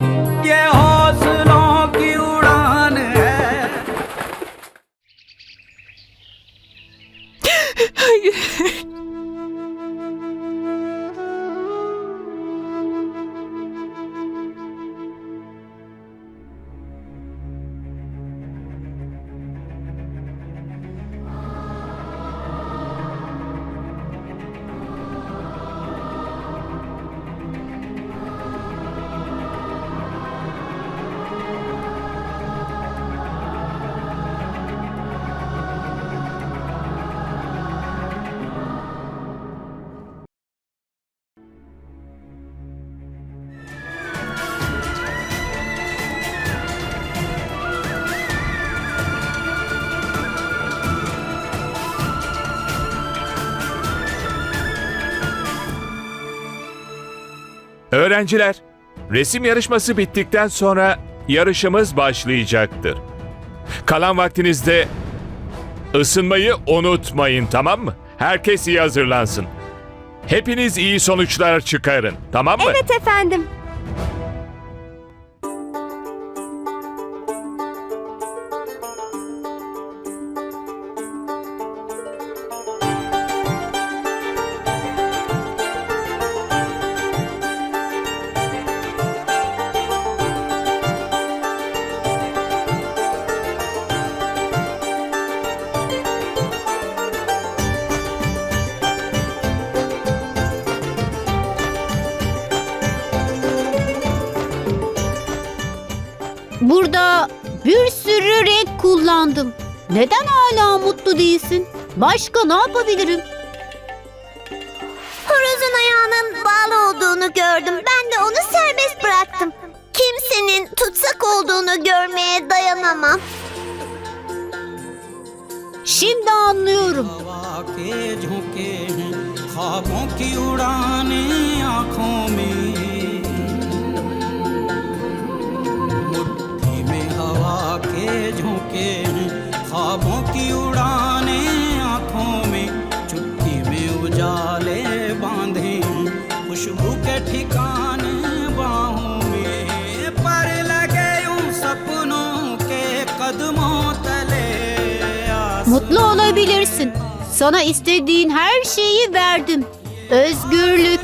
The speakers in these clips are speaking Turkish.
Thank you. Öğrenciler, resim yarışması bittikten sonra yarışımız başlayacaktır. Kalan vaktinizde ısınmayı unutmayın tamam mı? Herkes iyi hazırlansın. Hepiniz iyi sonuçlar çıkarın tamam mı? Evet efendim. Neden hala mutlu değilsin? Başka ne yapabilirim? Horozun ayağının bağlı olduğunu gördüm. Ben de onu serbest bıraktım. Kimsenin tutsak olduğunu görmeye dayanamam. Şimdi anlıyorum. झोंके alabilirsin. Sana istediğin her şeyi verdim. Özgürlük.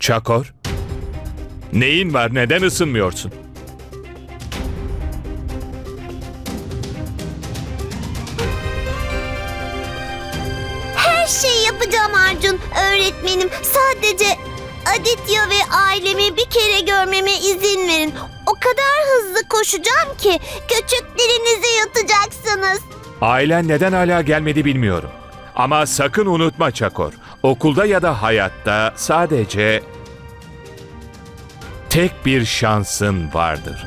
Çakor, neyin var neden ısınmıyorsun? Sadece Aditya ve ailemi bir kere görmeme izin verin. O kadar hızlı koşacağım ki küçüklerinize yatacaksınız. Ailen neden hala gelmedi bilmiyorum. Ama sakın unutma Çakor. Okulda ya da hayatta sadece tek bir şansın vardır.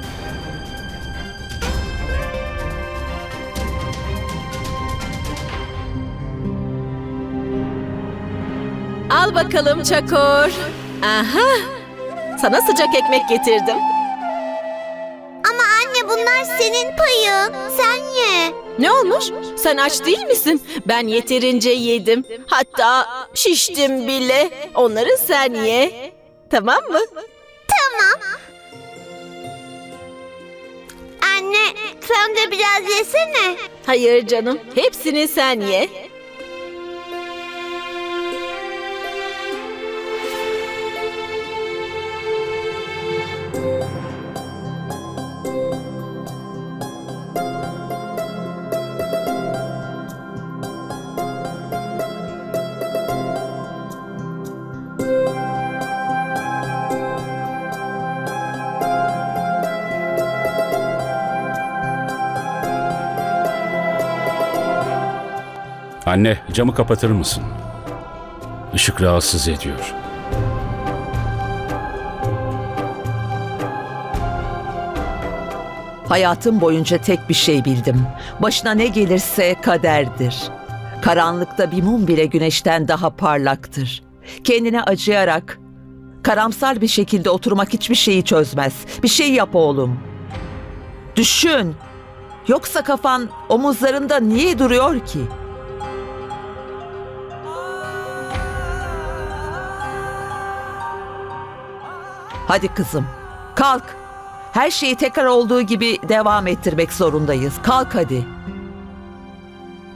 Al bakalım Çakor. Aha. Sana sıcak ekmek getirdim. Ama anne bunlar senin payın. Sen ye. Ne olmuş? Sen aç değil misin? Ben yeterince yedim. Hatta şiştim bile. Onları sen ye. Tamam mı? Tamam. Anne sen de biraz yesene. Hayır canım. Hepsini sen ye. Anne, camı kapatır mısın? Işık rahatsız ediyor. Hayatım boyunca tek bir şey bildim. Başına ne gelirse kaderdir. Karanlıkta bir mum bile güneşten daha parlaktır. Kendine acıyarak Karamsar bir şekilde oturmak hiçbir şeyi çözmez. Bir şey yap oğlum. Düşün. Yoksa kafan omuzlarında niye duruyor ki? Hadi kızım, kalk. Her şeyi tekrar olduğu gibi devam ettirmek zorundayız. Kalk hadi.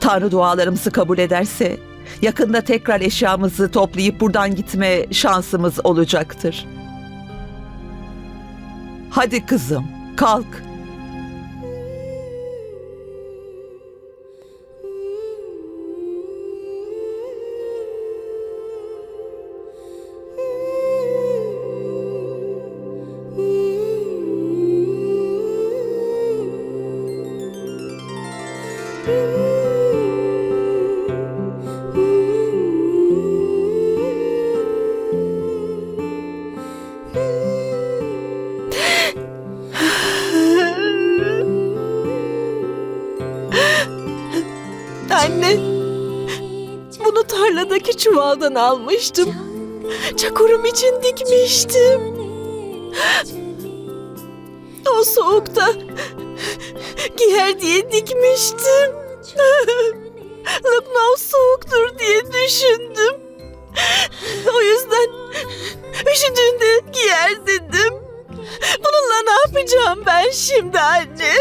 Tanrı dualarımızı kabul ederse yakında tekrar eşyamızı toplayıp buradan gitme şansımız olacaktır. Hadi kızım, kalk. Çuvaldan almıştım. Çakurum için dikmiştim. O soğukta giyer diye dikmiştim. Lucknow soğuktur diye düşündüm. O yüzden üşüdüğünde giyer dedim. Bununla ne yapacağım ben şimdi anne?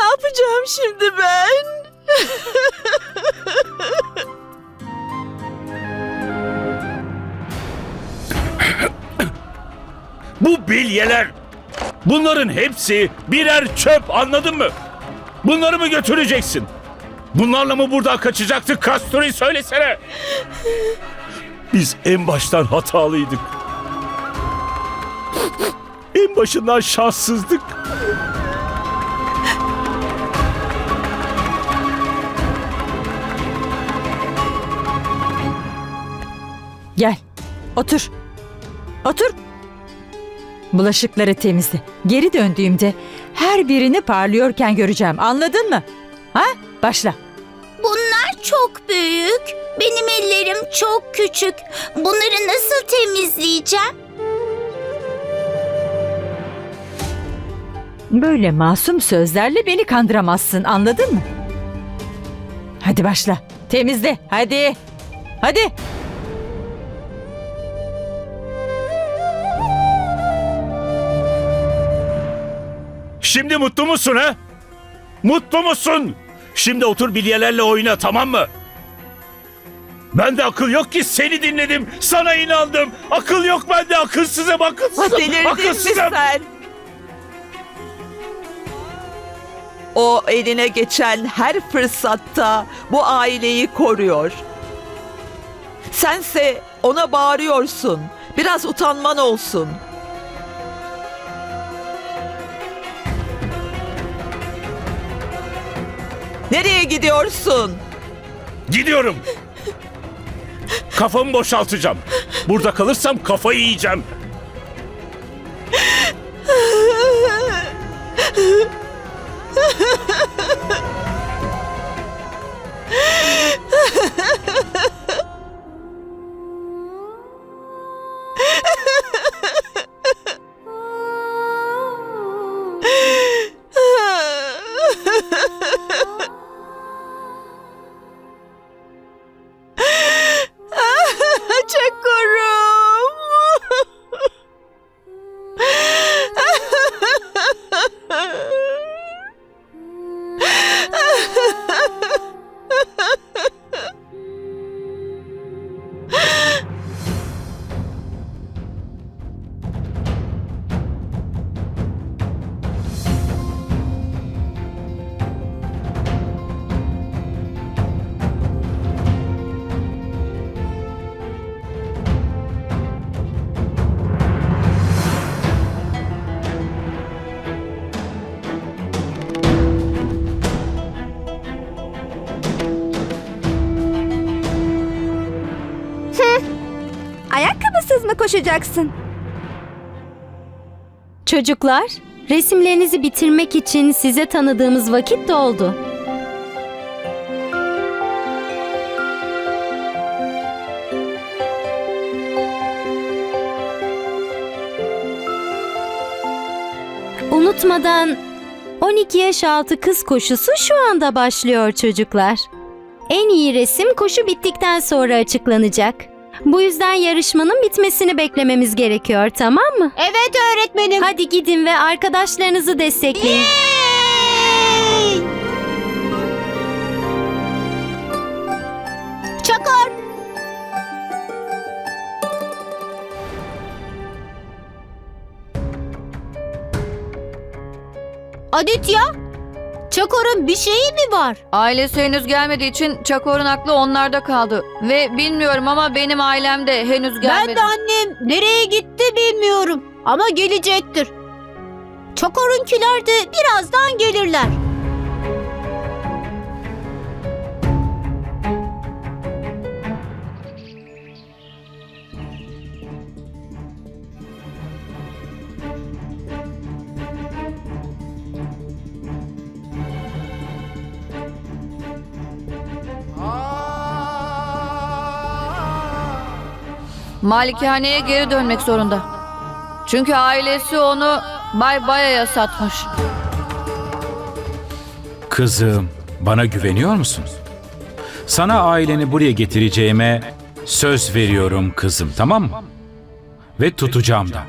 Ne yapacağım şimdi ben? Bu bilyeler, bunların hepsi birer çöp anladın mı? Bunları mı götüreceksin? Bunlarla mı buradan kaçacaktık Kasturi söylesene. Biz en baştan hatalıydık. En başından şanssızdık. Otur. Otur. Bulaşıkları temizle. Geri döndüğümde her birini parlıyorken göreceğim. Anladın mı? Ha? Başla. Bunlar çok büyük. Benim ellerim çok küçük. Bunları nasıl temizleyeceğim? Böyle masum sözlerle beni kandıramazsın. Anladın mı? Hadi başla. Temizle. Hadi. Hadi. Şimdi mutlu musun ha? Mutlu musun? Şimdi otur bilyelerle oyna tamam mı? Bende akıl yok ki seni dinledim. Sana inandım. Akıl yok bende akılsızım akılsızım. Delirdin mi akılsızım. sen? O eline geçen her fırsatta bu aileyi koruyor. Sense ona bağırıyorsun. Biraz utanman olsun. Nereye gidiyorsun? Gidiyorum. Kafamı boşaltacağım. Burada kalırsam kafayı yiyeceğim. olacaksın. Çocuklar, resimlerinizi bitirmek için size tanıdığımız vakit doldu. Unutmadan 12 yaş altı kız koşusu şu anda başlıyor çocuklar. En iyi resim koşu bittikten sonra açıklanacak. Bu yüzden yarışmanın bitmesini beklememiz gerekiyor, tamam mı? Evet öğretmenim. Hadi gidin ve arkadaşlarınızı destekleyin. Çakor. Aditya, Çakor'un bir şeyi mi var? Ailesi henüz gelmediği için Çakor'un aklı onlarda kaldı. Ve bilmiyorum ama benim ailem de henüz gelmedi. Ben de annem nereye gitti bilmiyorum ama gelecektir. Çakor'unkiler de birazdan gelirler. Malikaneye geri dönmek zorunda. Çünkü ailesi onu Bay Baya'ya satmış. Kızım, bana güveniyor musun? Sana aileni buraya getireceğime söz veriyorum kızım, tamam mı? Ve tutacağım da.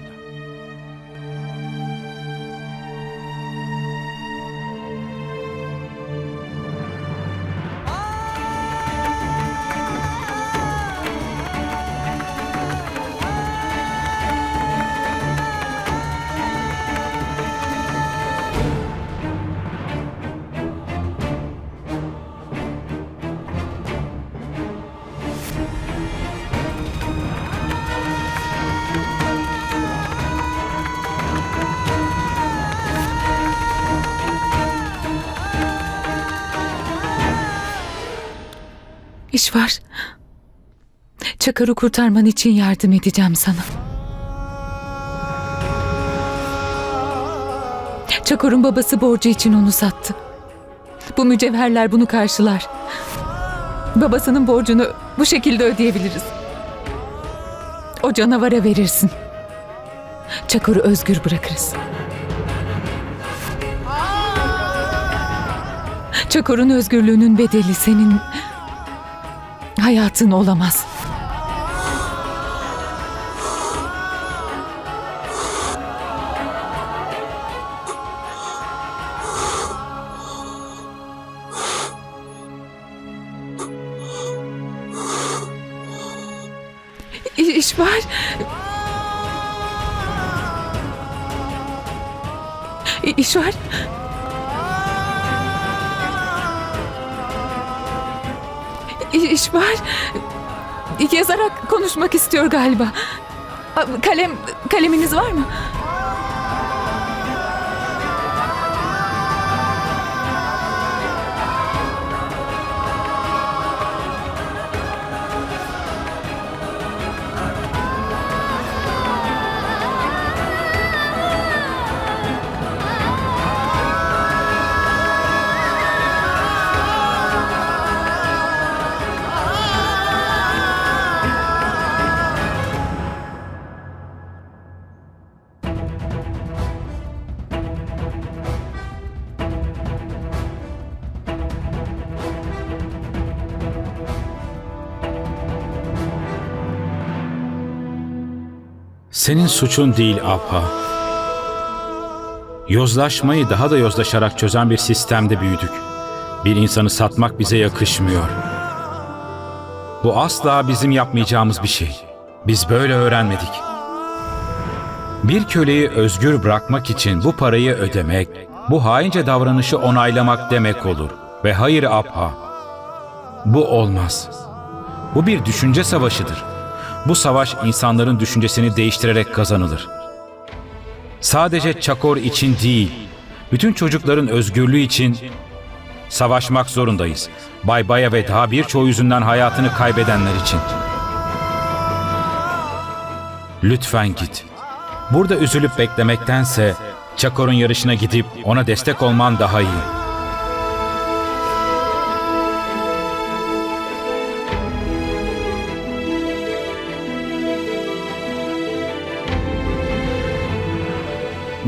İş var. Çakar'ı kurtarman için yardım edeceğim sana. Çakar'ın babası borcu için onu sattı. Bu mücevherler bunu karşılar. Babasının borcunu bu şekilde ödeyebiliriz. O canavara verirsin. Çakar'ı özgür bırakırız. Çakar'ın özgürlüğünün bedeli senin hayatın olamaz. Konuşmak istiyor galiba. Kalem kaleminiz var mı? Senin suçun değil Abha. Yozlaşmayı daha da yozlaşarak çözen bir sistemde büyüdük. Bir insanı satmak bize yakışmıyor. Bu asla bizim yapmayacağımız bir şey. Biz böyle öğrenmedik. Bir köleyi özgür bırakmak için bu parayı ödemek, bu haince davranışı onaylamak demek olur. Ve hayır Abha, bu olmaz. Bu bir düşünce savaşıdır. Bu savaş insanların düşüncesini değiştirerek kazanılır. Sadece Çakor için değil, bütün çocukların özgürlüğü için savaşmak zorundayız. Bay Baya ve daha birçoğu yüzünden hayatını kaybedenler için. Lütfen git. Burada üzülüp beklemektense Çakor'un yarışına gidip ona destek olman daha iyi.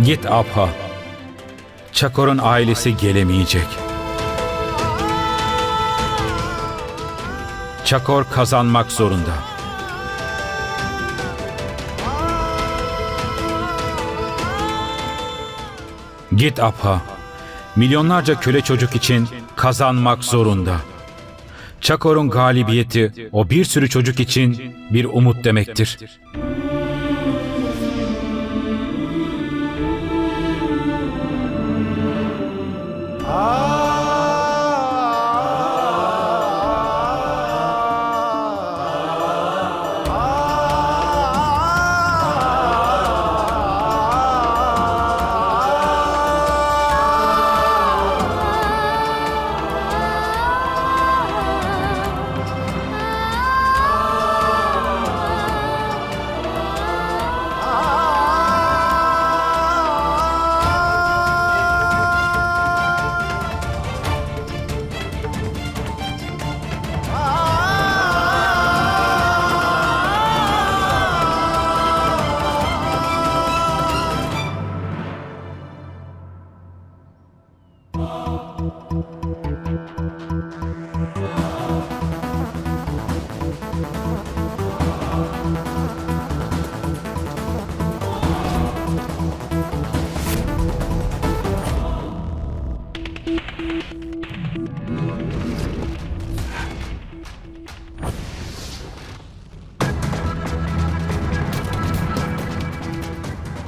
Git Abha. Çakor'un ailesi gelemeyecek. Çakor kazanmak zorunda. Git Apha. Milyonlarca köle çocuk için kazanmak zorunda. Çakor'un galibiyeti o bir sürü çocuk için bir umut demektir.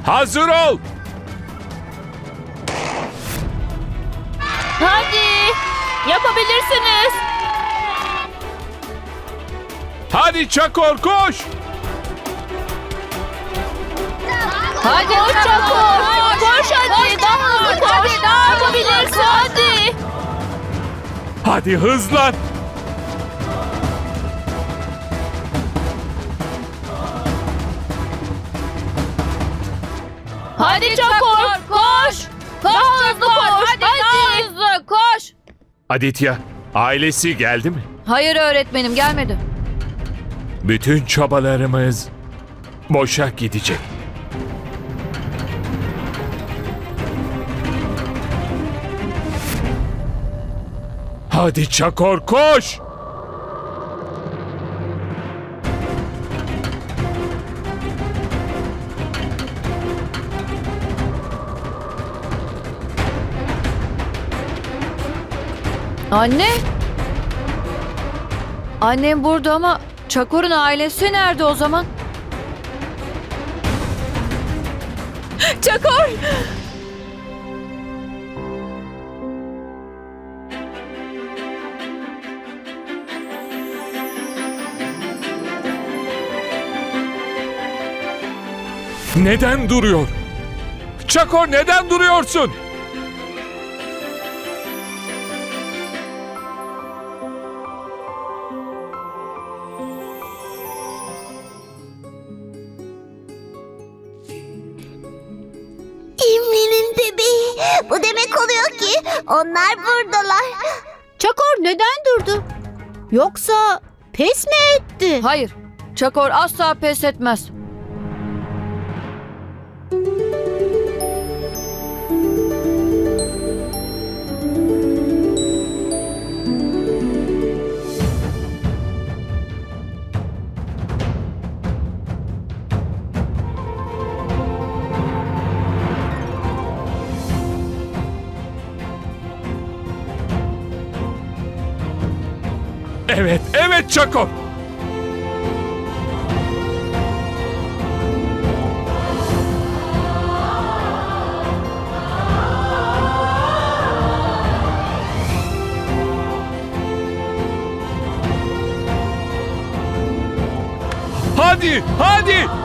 Hazır ol! Hadi! Yapabilirsiniz! Hadi Çakor koş! Hadi Çakor! Koş hadi! Daha hızlı koş! Daha yapabilirsin hadi! Hadi hızlan! Hadi Çakor! Koş! Daha hızlı koş! Hadi, daha hızlı koş! Aditya, ailesi geldi mi? Hayır öğretmenim gelmedi. Bütün çabalarımız boşa gidecek. Hadi Çakor koş! Anne? Annem burada ama Çakor'un ailesi nerede o zaman? Çakor! Neden duruyor? Çakor neden duruyorsun? Yoksa pes mi etti? Hayır. Çakor asla pes etmez. Evet Çakor. Hadi, hadi!